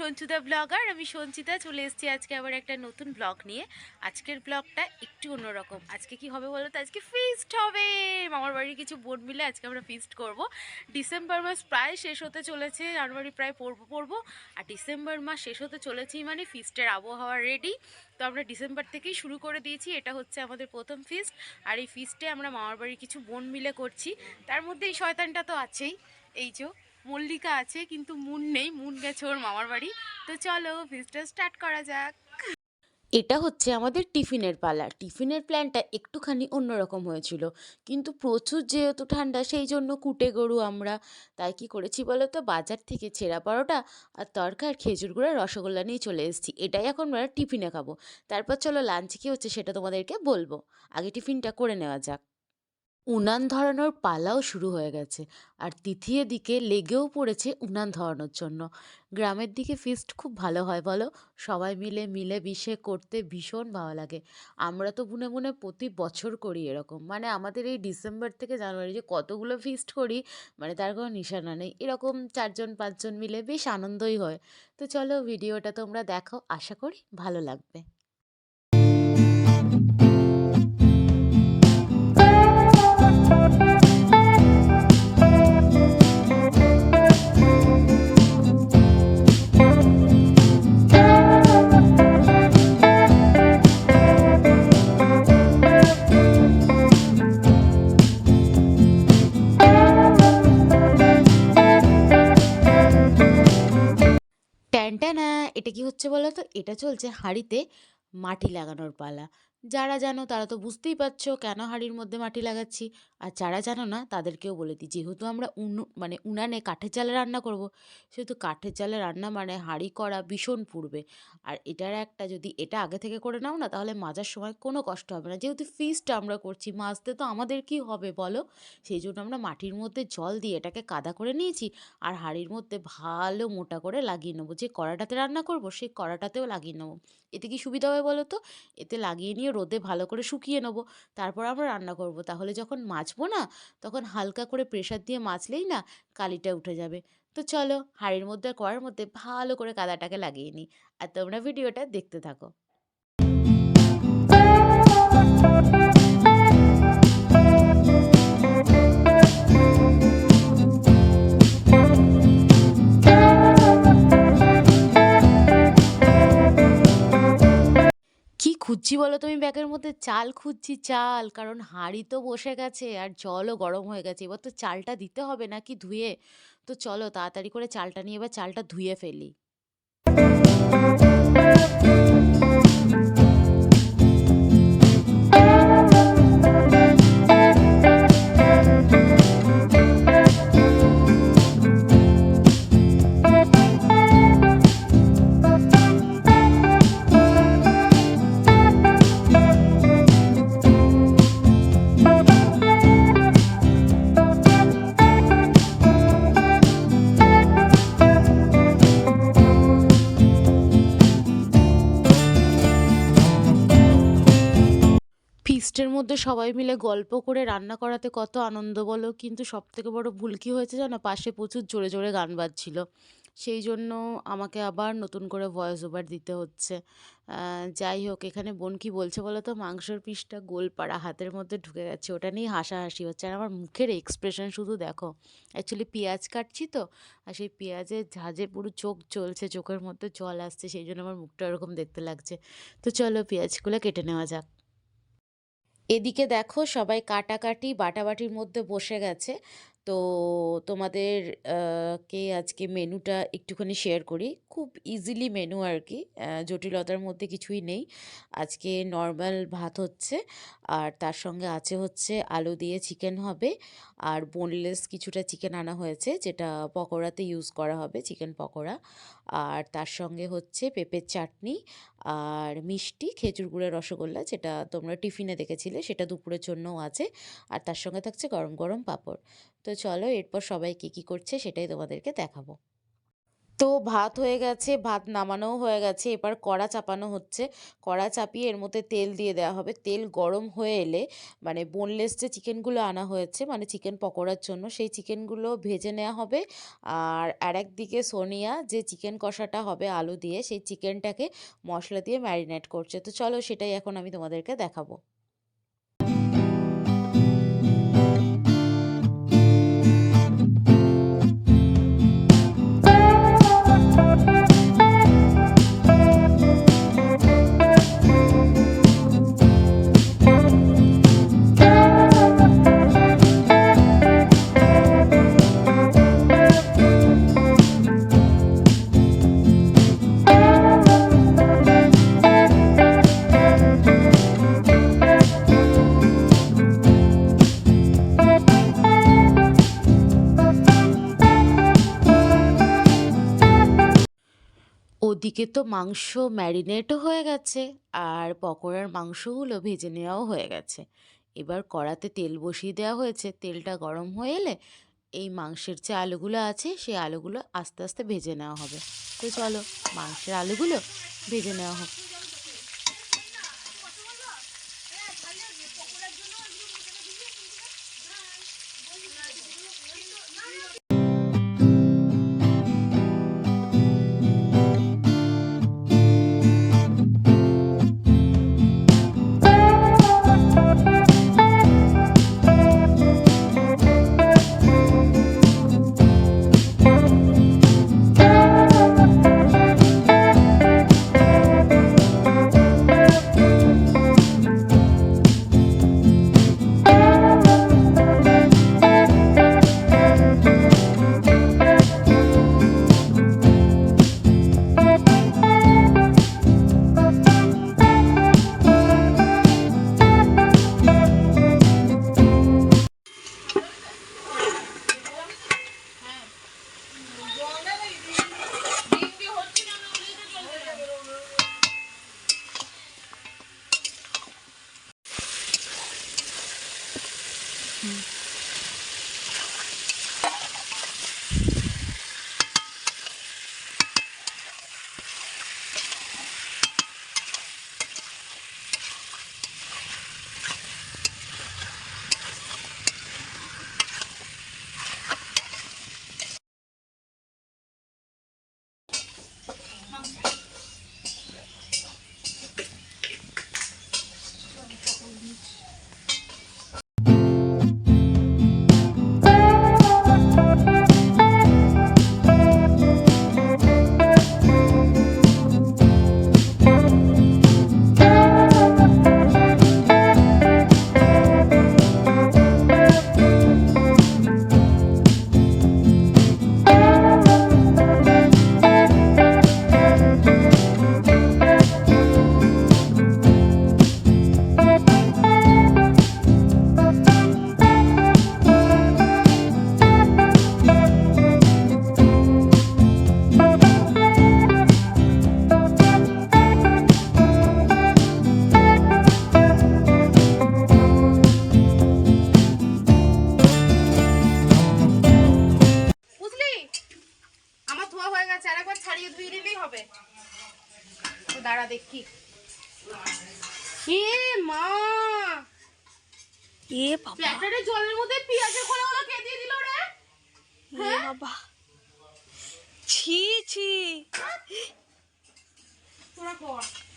Sanchita blogger আমি সঞ্চিতা চলে এসেছি আজকে আবার একটা নতুন ব্লগ নিয়ে। আজকের ব্লগটা একটু অন্যরকম। আজকে কি হবে বলো তো? আজকে ফিস্ট হবে। মামার বাড়ির কিছু বোন মিলে আজকে আমরা ফিস্ট করব। ডিসেম্বর মাস প্রায় শেষ হতে চলেছে, জানুয়ারি প্রায় পড়ব পড়ব। আর ডিসেম্বর মাস শেষ হতে চলেছেই মানে ফিস্টের আবহাওয়া রেডি তো আমরা ডিসেম্বর থেকেই শুরু করে দিয়েছি। এটা হচ্ছে আমাদের প্রথম ফিস্ট আর এই ফিস্টে আমরা মামার বাড়ির কিছু বোন মিলে করছি। তার মধ্যে এই শয়তানটা তো আছেই। এই যে মল্লিকা আছে, কিন্তু মুন নেই, মুন গেছে ওর মামার বাড়ি। তো চলো ফিস্টটা স্টার্ট করা যাক। এটা হচ্ছে আমাদের টিফিনের পালা। টিফিনের প্ল্যানটা একটুখানি অন্যরকম হয়েছিল। কিন্তু প্রচুর যেহেতু ঠান্ডা, সেই জন্য কুটে গরু আমরা। তাই কি করেছি বলো তো বাজার থেকে ছেঁড়া পরোটা আর তরকার খেজুর গুঁড়া, রসগোল্লা নিয়ে চলে এসেছি। এটাই এখন আমরা টিফিনে খাব। তারপর চলো লাঞ্চ কী হচ্ছে সেটা তোমাদেরকে বলব। আগে টিফিনটা করে নেওয়া যাক। উনান ধরানোর পালাও শুরু হয়ে গেছে। আর তিথি এদিকে লেগেও পড়েছে উনান ধরানোর জন্য। গ্রামের দিকে ফিস্ট খুব ভালো হয়, বলো? সবাই মিলে মিলে মিশে করতে ভীষণ ভালো লাগে। আমরা তো বুনে বুনে প্রতি বছর করি এরকম। মানে আমাদের এই ডিসেম্বর থেকে জানুয়ারি যে কতগুলো ফিস্ট করি মানে তার কোনো নিশানা নেই। এরকম চারজন, পাঁচজন মিলে বেশ আনন্দই হয়। তো চলো, ভিডিওটা তোমরা দেখো। আশা করি ভালো লাগবে। বলো তো এটা চলছে হাঁড়িতে মাটি লাগানোর পালা। যারা জানো তারা তো বুঝতেই পারছ কেন হাঁড়ির মধ্যে মাটি লাগাচ্ছি। আর যারা জানো না তাদেরকেও বলে দিই, যেহেতু আমরা উনু মানে উনানে কাঠের চালে রান্না করব, সেহেতু কাঠের চালে রান্না মানে হাঁড়ি করা ভীষণ পূর্বে। আর এটার একটা যদি এটা আগে থেকে করে নাও না তাহলে মাজার সময় কোনো কষ্ট হবে না। যেহেতু ফিসটা আমরা করছি, মাজতে তো আমাদের কি হবে বলো? সেই জন্য আমরা মাটির মধ্যে জল দিয়ে এটাকে কাদা করে নিয়েছি আর হাঁড়ির মধ্যে ভালো মোটা করে লাগিয়ে নেব। যে কড়াটাতে রান্না করব সেই কড়াটাতেও লাগিয়ে নেব। এতে কি সুবিধা হবে বলো তো এতে লাগিয়ে নিয়ে রোদে ভালো করে শুকিয়ে নেব। তারপর আমরা রান্না করব। তাহলে যখন মাছবো না, তখন হালকা করে প্রেশার দিয়ে মাছলেই না কালিটা উঠে যাবে। তো চলো, হাঁড়ির মধ্যে আর কড়ার মধ্যে ভালো করে কাদাটাকে লাগিয়ে নিই। আর তোমরা ভিডিওটা দেখতে থাকো। কি খুঁজছি বলো তুমি ব্যাগের মধ্যে চাল খুঁজছি, চাল। কারণ হাঁড়ি তো বসে গেছে আর জলও গরম হয়ে গেছে। এবার তো চালটা দিতে হবে নাকি ধুয়ে? তো চলো তাড়াতাড়ি করে চালটা নিয়ে এবার চালটা ধুয়ে ফেলি। সবাই মিলে গল্প করে রান্না করাতে কত আনন্দ বলো? কিন্তু সবথেকে বড় ভুল কী হয়েছে জানো? পাশে প্রচুর জোরে জোরে গান বাজছিল। সেই জন্য আমাকে আবার নতুন করে ভয়েস ওভার দিতে হচ্ছে। যাই হোক, এখানে বোন কি বলছে বলো তো? মাংসর পিসটা গোল পাড়া হাতের মধ্যে ঢুকে গেছে। ওটা নিয়ে হাসাহাসি হচ্ছে। আর আমার মুখের এক্সপ্রেশন শুধু দেখো। অ্যাকচুয়ালি পেঁয়াজ কাটছি তো, আর সেই পেঁয়াজের ঝাঁঝে পুরো চোখ চলছে চোখের মধ্যে জল আসছে। সেই জন্য আমার মুখটা ওরকম দেখতে লাগছে। তো চলো পেঁয়াজগুলো কেটে নেওয়া যাক। এদিকে দেখো সবাই কাটাকাটি, বাটাবাটির মধ্যে বসে গেছে। তো তোমাদের কে আজকে মেনুটা একটুখানি শেয়ার করি। খুব ইজিলি মেনু আর কি জটিলতার মধ্যে কিছুই নেই। আজকে নর্মাল ভাত হচ্ছে, আর তার সঙ্গে আছে হচ্ছে আলু দিয়ে চিকেন হবে, আর বোনলেস কিছুটা চিকেন আনা হয়েছে, যেটা পকোড়াতে ইউজ করা হবে চিকেন পকোড়া। আর তার সঙ্গে হচ্ছে পেঁপের চাটনি আর মিষ্টি, খেজুর গুড়ের রসগোল্লা যেটা তোমরা টিফিনে দেখেছিলে, সেটা দুপুরের জন্যও আছে। আর তার সঙ্গে থাকছে গরম গরম পাঁপড়। তো চলো এরপর সবাই কী কী করছে সেটাই তোমাদেরকে দেখাবো। তো ভাত হয়ে গেছে, ভাত নামানোও হয়ে গেছে, এবার কড়া চাপানো হচ্ছে। কড়া চাপিয়ে এর মধ্যে তেল দিয়ে দেওয়া হবে। তেল গরম হয়ে এলে মানে বোনলেস যে চিকেনগুলো আনা হয়েছে মানে চিকেন পকোড়ার জন্য, সেই চিকেনগুলো ভেজে নেওয়া হবে। আর আর একদিকে সোনিয়া যে চিকেন কষাটা হবে আলু দিয়ে, সেই চিকেনটাকে মশলা দিয়ে ম্যারিনেট করছে। তো চলো সেটাই এখন আমি তোমাদেরকে দেখাবো। ওদিকে তো মাংস ম্যারিনেটও হয়ে গেছে, আর পকোড়ার মাংসগুলো ভেজে নেওয়াও হয়ে গেছে। এবার কড়াতে তেল বসিয়ে দেওয়া হয়েছে। তেলটা গরম হয়ে এলে এই মাংসের যে আলুগুলো আছে, সেই আলুগুলো আস্তে আস্তে ভেজে নেওয়া হবে। তো চলো, মাংসের আলুগুলো ভেজে নেওয়া হোক। বাবা। ছি ছি। তোরা কর।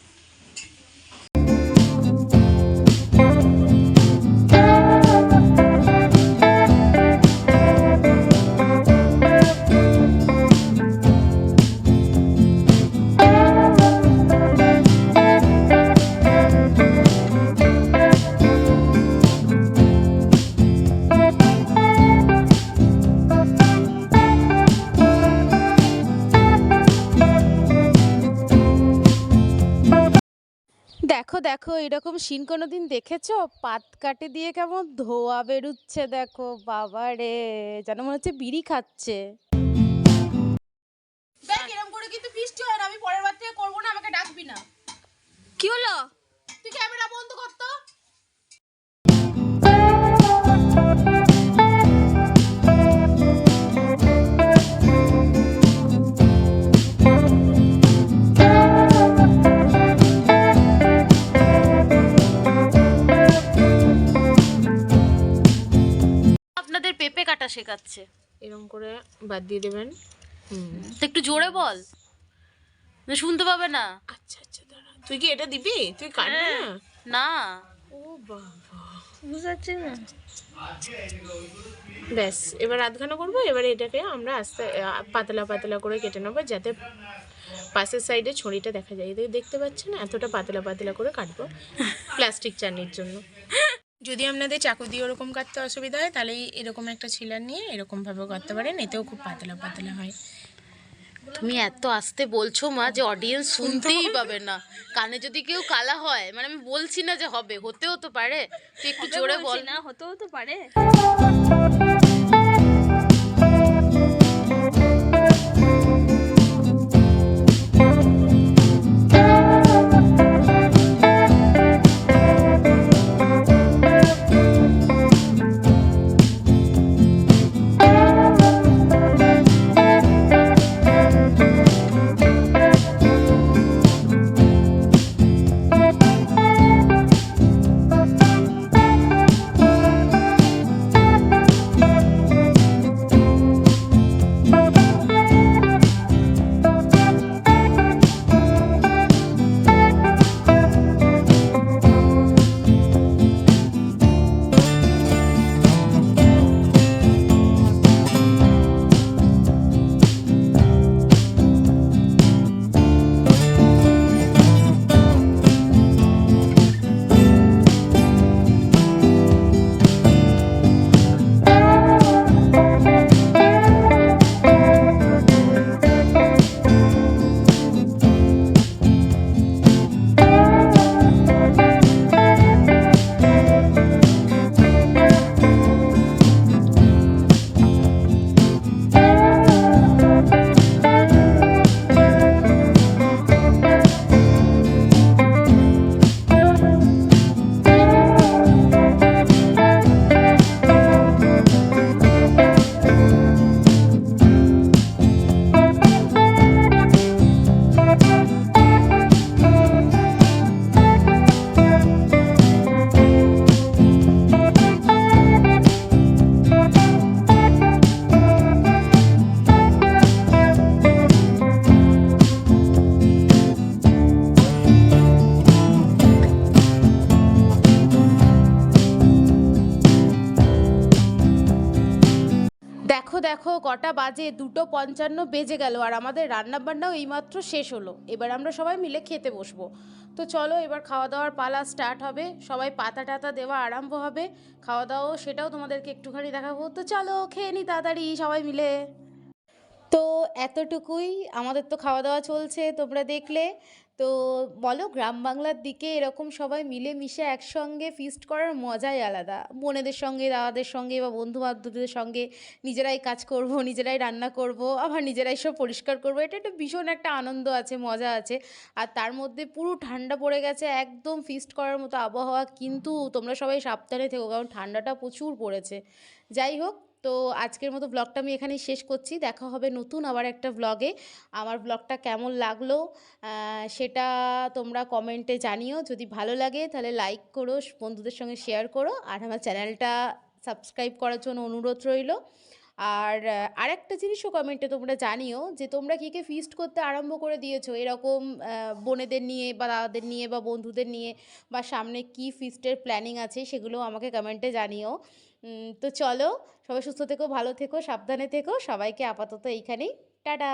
দেখো দেখো এরকম সিন কোনোদিন দেখেছ? পাত কাটে দিয়ে কেমন ধোয়া বেরুচ্ছে দেখো বাবা রে যেন মনে হচ্ছে বিড়ি খাচ্ছে। দেখ এরকম করে কিন্তু বৃষ্টি হয় না আমি পরের বার থেকে করব না আমাকে ডাকবি না। কি হলো? তুই ক্যামেরা বন্ধ করতো শেখাচ্ছে। এরকম করে বাদ দিয়ে দেবেন। হুম। তো একটু জোরে বল। শুনতে পাবে না। আচ্ছা আচ্ছা দাঁড়া। তুই কি এটা দিবি? তুই কাটবি না? না। ও বাবা। বুঝতে পারছি না। ব্যাস এবার আধখানা করব। এবার এটাকে আমরা আস্তে পাতলা পাতলা করে কেটে নেব যাতে পাশের সাইডে ছড়িটা দেখা যায়। দেখতে পাচ্ছেন এতটা পাতলা পাতলা করে কাটবো প্লাস্টিক চানির জন্য। যদি আপনাদের চাকু দিয়ে ওরকম কাটতে অসুবিধা হয় তাহলে এরকম একটা ছিলার নিয়ে এরকমভাবে করতে পারেন এতেও খুব পাতলা পাতলা হয়। তুমি এত আসতে বলছো মা যে অডিয়েন্স শুনতেই পাবে না। কানে যদি কেউ কালা হয় মানে আমি বলছি না যে হবে হতেও তো পারে। তুই একটু জোরে বল। না হতেও তো পারে। কটা বাজে, দুটো পঞ্চান্ন বেজে গেল আর আমাদের রান্না বান্নাও এইমাত্র শেষ হলো। এবার আমরা সবাই মিলে খেতে বসবো। তো চলো এবার খাওয়া দাওয়ার পালা স্টার্ট হবে। সবাই পাতা টাতা দেওয়া আরম্ভ হবে। খাওয়া দাওয়া সেটাও তোমাদেরকে একটুখানি দেখাবো। তো চলো খেয়ে নি তাড়াতাড়ি সবাই মিলে। তো এতটুকুই। আমাদের তো খাওয়া দাওয়া চলছে, তোমরা দেখলে। তো বলো গ্রাম বাংলার দিকে এরকম সবাই মিলে মিশে একসঙ্গে ফিস্ট করার মজাই আলাদা। বোনেদের সঙ্গে, দাদাদের সঙ্গে বা বন্ধু বান্ধবদের সঙ্গে নিজেরাই কাজ করব, নিজেরাই রান্না করব, আবার নিজেরাই সব পরিষ্কার করব, এটা একটা ভীষণ একটা আনন্দ আছে, মজা আছে। আর তার মধ্যে পুরো ঠান্ডা পড়ে গেছে, একদম ফিস্ট করার মতো আবহাওয়া, কিন্তু তোমরা সবাই সাবধানে থেকো, কারণ ঠান্ডাটা প্রচুর পড়েছে। যাই হোক তো আজকের মতো ব্লগটা আমি এখানেই শেষ করছি। দেখা হবে নতুন আবার একটা ব্লগে আমার ব্লগটা কেমন লাগল সেটা তোমরা কমেন্টে জানিও। যদি ভালো লাগে তাহলে লাইক করো, বন্ধুদের সঙ্গে শেয়ার করো। আর আমার চ্যানেলটা সাবস্ক্রাইব করার জন্য অনুরোধ রইল। আর আরেকটা জিনিসও কমেন্টে তোমরা জানিও যে তোমরা কী কে ফিস্ট করতে আরম্ভ করে দিয়েছ? এরকম বোনেদের নিয়ে বা দাদাদের নিয়ে বা বন্ধুদের নিয়ে বা সামনে কি ফিস্টের প্ল্যানিং আছে সেগুলো আমাকে কমেন্টে জানিও। তো চলো সবাই সুস্থ থেকো ভালো থেকো সাবধানে থেকো সবাইকে আপাতত এইখানেই। টাটা!